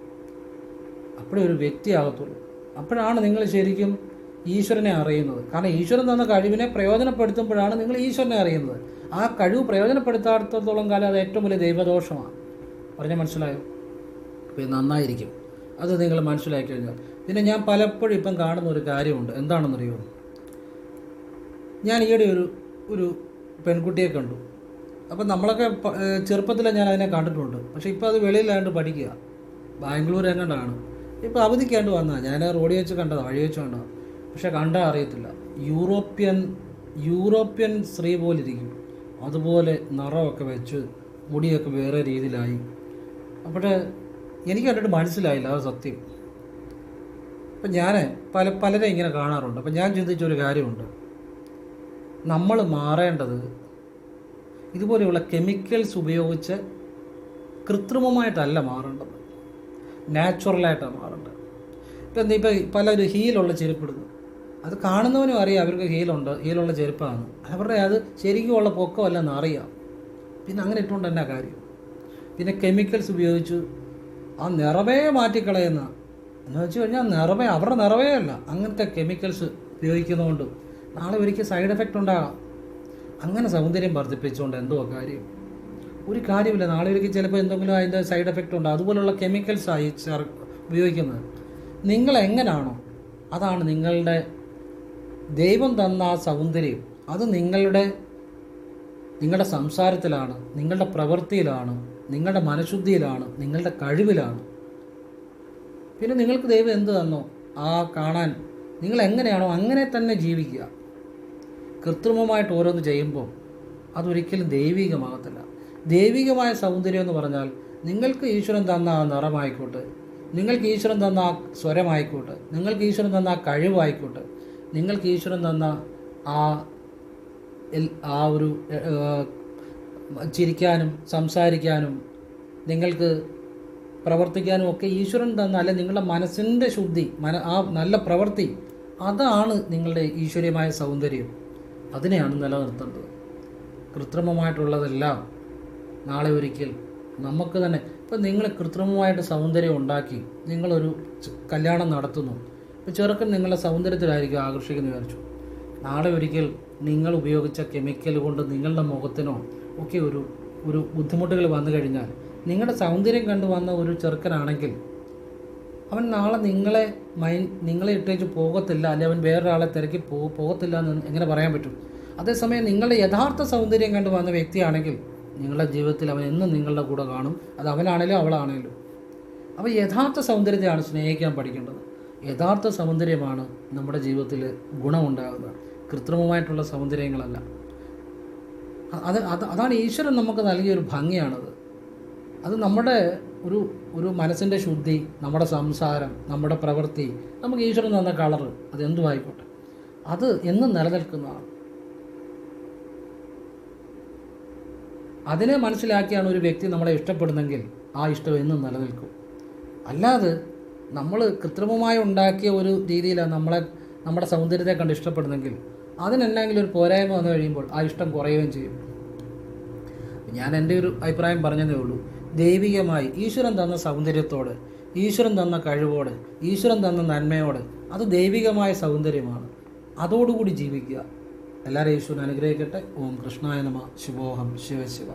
അപ്പോഴേ ഒരു വ്യക്തിയാകത്തുള്ളൂ. അപ്പോഴാണ് നിങ്ങൾ ശരിക്കും ഈശ്വരനെ അറിയുന്നത്. കാരണം ഈശ്വരൻ തന്ന കഴിവിനെ പ്രയോജനപ്പെടുത്തുമ്പോഴാണ് നിങ്ങൾ ഈശ്വരനെ അറിയുന്നത്. ആ കഴിവ് പ്രയോജനപ്പെടുത്താത്തത്തോളം കാലം അത് ഏറ്റവും വലിയ ദൈവദോഷമാണ്. പറഞ്ഞാൽ മനസ്സിലായോ? നന്നായിരിക്കും. അത് നിങ്ങൾ മനസ്സിലാക്കി കഴിഞ്ഞാൽ. പിന്നെ ഞാൻ പലപ്പോഴും ഇപ്പം കാണുന്ന ഒരു കാര്യമുണ്ട്. എന്താണെന്നറിയോ? ഞാൻ ഈയിടെ ഒരു ഒരു പെൺകുട്ടിയെ കണ്ടു. അപ്പം നമ്മളൊക്കെ ചെറുപ്പത്തിലെ ഞാൻ അതിനെ കണ്ടിട്ടുണ്ട്. പക്ഷേ ഇപ്പോൾ അത് വെളിയിലാണ്ട് പഠിക്കുക. ബാംഗ്ലൂർ എങ്ങാണ്ടാണ്. ഇപ്പോൾ അവധിക്കാണ്ട് വന്നതാണ് ഞാൻ റോഡിൽ വെച്ച് കണ്ടതാണ് വഴി വെച്ച് കണ്ടതാണ് പക്ഷേ കണ്ടാൽ അറിയത്തില്ല. യൂറോപ്യൻ യൂറോപ്യൻ സ്ത്രീ പോലെ ഇരിക്കും അതുപോലെ നിറമൊക്കെ വെച്ച് മുടിയൊക്കെ വേറെ രീതിയിലായി. അപ്പോൾ എനിക്ക് കണ്ടിട്ട് മനസ്സിലായില്ല അത് സത്യം. അപ്പം ഞാൻ പല പലരെ ഇങ്ങനെ കാണാറുണ്ട്. അപ്പം ഞാൻ ചിന്തിച്ചൊരു കാര്യമുണ്ട്. നമ്മൾ മാറേണ്ടത് ഇതുപോലെയുള്ള കെമിക്കൽസ് ഉപയോഗിച്ച് കൃത്രിമമായിട്ടല്ല മാറേണ്ടത്. നാച്ചുറലായിട്ടാണ് മാറേണ്ടത്. ഇപ്പം ഇപ്പം പലരും ഹീലുള്ള ചെരുപ്പിടുന്നു. അത് കാണുന്നവനും അറിയാം അവർക്ക് ഹീലുണ്ട് ഹീലുള്ള ചെരുപ്പാണ്. അവരുടെ അത് ശരിക്കുമുള്ള പൊക്കമല്ലെന്ന് അറിയാം. പിന്നെ അങ്ങനെ ഇട്ടുകൊണ്ട് തന്നെ കാര്യം? പിന്നെ കെമിക്കൽസ് ഉപയോഗിച്ച് ആ നിറവേ മാറ്റിക്കളയുന്ന. എന്ന് വെച്ച് കഴിഞ്ഞാൽ നിറവേ അവരുടെ നിറവേ അല്ല. അങ്ങനത്തെ കെമിക്കൽസ് ഉപയോഗിക്കുന്നതുകൊണ്ട് നാളെ ഒരിക്കൽ സൈഡ് എഫക്റ്റ് ഉണ്ടാകാം. അങ്ങനെ സൗന്ദര്യം വർദ്ധിപ്പിച്ചുകൊണ്ട് എന്തോ കാര്യം? ഒരു കാര്യമില്ല. നാളെ ഒരിക്കൽ ചിലപ്പോൾ എന്തെങ്കിലും അതിന്റെ സൈഡ് എഫക്റ്റ് ഉണ്ടാകും. അതുപോലുള്ള കെമിക്കൽസ് ആയി ചേർ ഉപയോഗിക്കുന്നത്. നിങ്ങൾ എങ്ങനാണോ അതാണ് നിങ്ങളുടെ ദൈവം തന്ന ആ സൗന്ദര്യം. അത് നിങ്ങളുടെ നിങ്ങളുടെ സംസാരത്തിലാണ് നിങ്ങളുടെ പ്രവൃത്തിയിലാണ് നിങ്ങളുടെ മനഃശുദ്ധിയിലാണ് നിങ്ങളുടെ കഴിവിലാണ്. പിന്നെ നിങ്ങൾക്ക് ദൈവം എന്ത് തന്നോ ആ കാണാൻ നിങ്ങൾ എങ്ങനെയാണോ അങ്ങനെ തന്നെ ജീവിക്കുക. കൃത്രിമമായിട്ട് ഓരോന്ന് ചെയ്യുമ്പോൾ അതൊരിക്കലും ദൈവികമാകത്തില്ല. ദൈവികമായ സൗന്ദര്യം എന്ന് പറഞ്ഞാൽ നിങ്ങൾക്ക് ഈശ്വരൻ തന്ന ആ നിറമായിക്കോട്ടെ നിങ്ങൾക്ക് ഈശ്വരൻ തന്ന ആ സ്വരമായിക്കോട്ടെ നിങ്ങൾക്ക് ഈശ്വരൻ തന്ന ആ കഴിവായിക്കോട്ടെ നിങ്ങൾക്ക് ഈശ്വരൻ തന്ന ആ ആ ഒരു ചിരിക്കാനും സംസാരിക്കാനും നിങ്ങൾക്ക് പ്രവർത്തിക്കാനും ഒക്കെ ഈശ്വരൻ തന്ന അല്ലെ നിങ്ങളുടെ മനസ്സിന്റെ ശുദ്ധി മന ആ നല്ല പ്രവൃത്തി അതാണ് നിങ്ങളുടെ ഈശ്വരീയമായ സൗന്ദര്യം. അതിനെയാണ് നിലനിർത്തേണ്ടത്. കൃത്രിമമായിട്ടുള്ളതെല്ലാം നാളെ ഒരിക്കൽ നമുക്ക് തന്നെ ഇപ്പം നിങ്ങൾ കൃത്രിമമായിട്ട് സൗന്ദര്യം ഉണ്ടാക്കി നിങ്ങളൊരു കല്യാണം നടത്തുന്നു ഇപ്പം ചെറുക്കൻ നിങ്ങളുടെ സൗന്ദര്യത്തിലായിരിക്കും ആകർഷിക്കുന്നു വിചാരിച്ചു. നാളെ ഒരിക്കൽ നിങ്ങൾ ഉപയോഗിച്ച കെമിക്കൽ കൊണ്ട് നിങ്ങളുടെ മുഖത്തിനോ ഒക്കെ ഒരു ഒരു ബുദ്ധിമുട്ടുകൾ വന്നു കഴിഞ്ഞാൽ നിങ്ങളുടെ സൗന്ദര്യം കണ്ടു വന്ന ഒരു ചെറുക്കനാണെങ്കിൽ അവൻ നാളെ നിങ്ങളെ മൈൻ നിങ്ങളെ ഇട്ടേച്ച് പോകത്തില്ല അല്ലെങ്കിൽ അവൻ വേറൊരാളെ തിരക്കി പോ പോകത്തില്ല എന്ന് എങ്ങനെ പറയാൻ പറ്റും? അതേസമയം നിങ്ങളുടെ യഥാർത്ഥ സൗന്ദര്യം കണ്ടു വന്ന വ്യക്തിയാണെങ്കിൽ നിങ്ങളുടെ ജീവിതത്തിൽ അവൻ എന്നും നിങ്ങളുടെ കൂടെ കാണും. അത് അവനാണേലും അവളാണേലും. അപ്പോൾ യഥാർത്ഥ സൗന്ദര്യത്തെയാണ് സ്നേഹിക്കാൻ പഠിക്കേണ്ടത്. യഥാർത്ഥ സൗന്ദര്യമാണ് നമ്മുടെ ജീവിതത്തിൽ ഗുണമുണ്ടാകുന്നത്. കൃത്രിമമായിട്ടുള്ള സൗന്ദര്യങ്ങളല്ല. അത് അത് അതാണ് ഈശ്വരൻ നമുക്ക് നൽകിയൊരു ഭംഗിയാണത്. അത് നമ്മുടെ ഒരു ഒരു മനസ്സിന്റെ ശുദ്ധി നമ്മുടെ സംസാരം നമ്മുടെ പ്രവൃത്തി നമുക്ക് ഈശ്വരൻ തന്ന കളറ് അത് അത് എന്നും നിലനിൽക്കുന്നതാണ്. അതിനെ മനസ്സിലാക്കിയാണ് ഒരു വ്യക്തി നമ്മളെ ഇഷ്ടപ്പെടുന്നെങ്കിൽ ആ ഇഷ്ടം എന്നും നിലനിൽക്കും. അല്ലാതെ നമ്മൾ കൃത്രിമമായി ഉണ്ടാക്കിയ ഒരു രീതിയിലാണ് നമ്മളെ നമ്മുടെ സൗന്ദര്യത്തെ കണ്ട് ഇഷ്ടപ്പെടുന്നെങ്കിൽ അതിനെന്തെങ്കിലും ഒരു പോരായ്മ വന്നു കഴിയുമ്പോൾ ആ ഇഷ്ടം കുറയുകയും ചെയ്യും. ഞാൻ എന്റെ ഒരു അഭിപ്രായം പറഞ്ഞതേ ഉള്ളൂ. ദൈവികമായി ഈശ്വരൻ തന്ന സൗന്ദര്യത്തോട് ഈശ്വരൻ തന്ന കഴിവോട് ഈശ്വരൻ തന്ന നന്മയോട് അത് ദൈവികമായ സൗന്ദര്യമാണ്. അതോടുകൂടി ജീവിക്കുക. എല്ലാവരും ഈശ്വരൻ അനുഗ്രഹിക്കട്ടെ. ഓം കൃഷ്ണായ നമ. ശിവോഹം ശിവശിവ